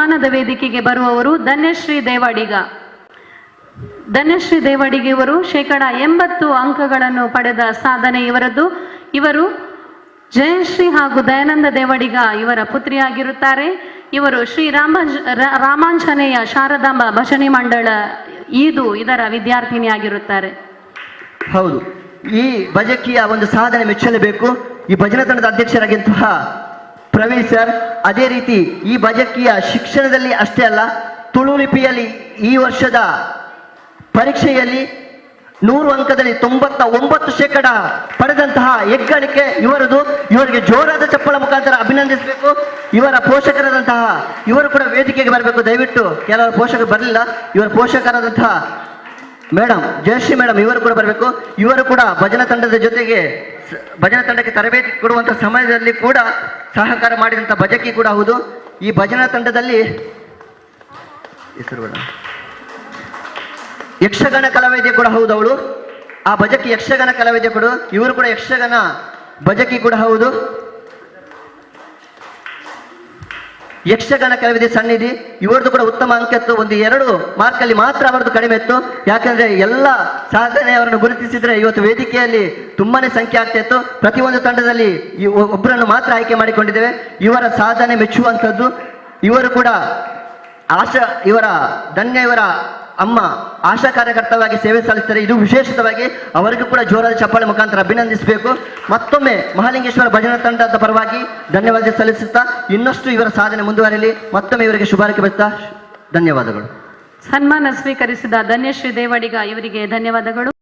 ಸನ್ಮಾನದ ವೇದಿಕೆಗೆ ಬರುವವರು ಧನ್ಯಶ್ರೀ ದೇವಾಡಿಗ. ಧನ್ಯಶ್ರೀ ದೇವಾಡಿಗೆಯವರು ಶೇಕಡ ಎಂಬತ್ತು ಅಂಕಗಳನ್ನು ಪಡೆದ ಸಾಧನೆ ಇವರದ್ದು. ಇವರು ಜಯಶ್ರೀ ಹಾಗೂ ದಯಾನಂದ ದೇವಡಿಗ ಇವರ ಪುತ್ರಿಯಾಗಿರುತ್ತಾರೆ. ಇವರು ಶ್ರೀ ರಾಮ ರಾಮಾಂಜನೇಯ ಶಾರದಾಂಬ ಭಜನೆ ಮಂಡಳ ಈದು ಇದರ ವಿದ್ಯಾರ್ಥಿನಿಯಾಗಿರುತ್ತಾರೆ. ಹೌದು. ಈ ಭಜಕಿಯ ಒಂದು ಸಾಧನೆ ಮೆಚ್ಚಲೇಬೇಕು. ಈ ಭಜನಾ ತಂಡದ ಅಧ್ಯಕ್ಷರಾಗಿಂತಹ ಪ್ರವೀಣ್ ಸರ್, ಅದೇ ರೀತಿ ಈ ಭಜಕಿಯ ಶಿಕ್ಷಣದಲ್ಲಿ ಅಷ್ಟೇ ಅಲ್ಲ, ತುಳು ಲಿಪಿಯಲ್ಲಿ ಈ ವರ್ಷದ ಪರೀಕ್ಷೆಯಲ್ಲಿ ನೂರು ಅಂಕದಲ್ಲಿ ತೊಂಬತ್ತ ಒಂಬತ್ತು ಶೇಕಡ ಪಡೆದಂತಹ ಹೆಗ್ಗಳಿಕೆ ಇವರದು. ಇವರಿಗೆ ಜೋರಾದ ಚಪ್ಪಳ ಮುಖಾಂತರ ಅಭಿನಂದಿಸಬೇಕು. ಇವರ ಪೋಷಕರಾದಂತಹ, ಇವರು ಕೂಡ ವೇದಿಕೆಗೆ ಬರಬೇಕು. ದಯವಿಟ್ಟು ಕೆಲವರು ಪೋಷಕರು ಬರಲಿಲ್ಲ. ಇವರ ಪೋಷಕರಾದಂತಹ ಮೇಡಮ್ ಜಯಶ್ರೀ ಮೇಡಮ್ ಇವರು ಕೂಡ ಬರಬೇಕು. ಇವರು ಕೂಡ ಭಜನಾ ತಂಡದ ಜೊತೆಗೆ ಭಜನಾ ತಂಡಕ್ಕೆ ತರಬೇತಿ ಕೊಡುವಂಥ ಸಮಯದಲ್ಲಿ ಕೂಡ ಸಹಕಾರ ಮಾಡಿದಂಥ ಭಜಕಿ ಕೂಡ ಹೌದು. ಈ ಭಜನಾ ತಂಡದಲ್ಲಿ ಹೆಸರು. ಯಕ್ಷಗಾನ ಕಲಾವಿದೆ ಕೂಡ ಹೌದು ಅವಳು. ಆ ಭಜಕಿ ಯಕ್ಷಗಾನ ಕಲಾವಿದೆ ಕೂಡ, ಇವರು ಕೂಡ ಯಕ್ಷಗಾನ ಭಜಕಿ ಕೂಡ ಹೌದು. ಯಕ್ಷಗಾನ ಕಲಾವಿದೆ ಸನ್ನಿಧಿ ಇವರದ್ದು ಕೂಡ ಉತ್ತಮ ಅಂಕ ಇತ್ತು. ಒಂದು ಎರಡು ಮಾರ್ಕಲ್ಲಿ ಮಾತ್ರ ಅವರದ್ದು ಕಡಿಮೆ ಇತ್ತು. ಯಾಕಂದ್ರೆ ಎಲ್ಲ ಸಾಧನೆ ಅವರನ್ನು ಗುರುತಿಸಿದ್ರೆ ಇವತ್ತು ವೇದಿಕೆಯಲ್ಲಿ ತುಂಬಾನೇ ಸಂಖ್ಯೆ ಆಗ್ತಾ ಇತ್ತು. ಪ್ರತಿಯೊಂದು ತಂಡದಲ್ಲಿ ಒಬ್ಬರನ್ನು ಮಾತ್ರ ಆಯ್ಕೆ ಮಾಡಿಕೊಂಡಿದ್ದೇವೆ. ಇವರ ಸಾಧನೆ ಮೆಚ್ಚುವಂಥದ್ದು. ಇವರು ಕೂಡ ಆಶ, ಇವರ ಧನ್ಯ, ಇವರ ಅಮ್ಮ ಆಶಾ ಕಾರ್ಯಕರ್ತವಾಗಿ ಸೇವೆ ಸಲ್ಲಿಸ್ತಾರೆ ಇದು ವಿಶೇಷವಾಗಿ ಅವರಿಗೂ ಕೂಡ ಜೋರಾದ ಚಪ್ಪಾಳೆ ಮುಖಾಂತರ ಅಭಿನಂದಿಸಬೇಕು. ಮತ್ತೊಮ್ಮೆ ಮಹಾಲಿಂಗೇಶ್ವರ ಭಜನಾ ತಂಡದ ಪರವಾಗಿ ಧನ್ಯವಾದ ಸಲ್ಲಿಸುತ್ತಾ ಇನ್ನಷ್ಟು ಇವರ ಸಾಧನೆ ಮುಂದುವರಿಯಲಿ ಮತ್ತೊಮ್ಮೆ ಇವರಿಗೆ ಶುಭಾರೈಕೆ ಬರುತ್ತಾ. ಧನ್ಯವಾದಗಳು. ಸನ್ಮಾನ ಸ್ವೀಕರಿಸಿದ ಧನ್ಯಶ್ರೀ ದೇವಡಿಗ, ಇವರಿಗೆ ಧನ್ಯವಾದಗಳು.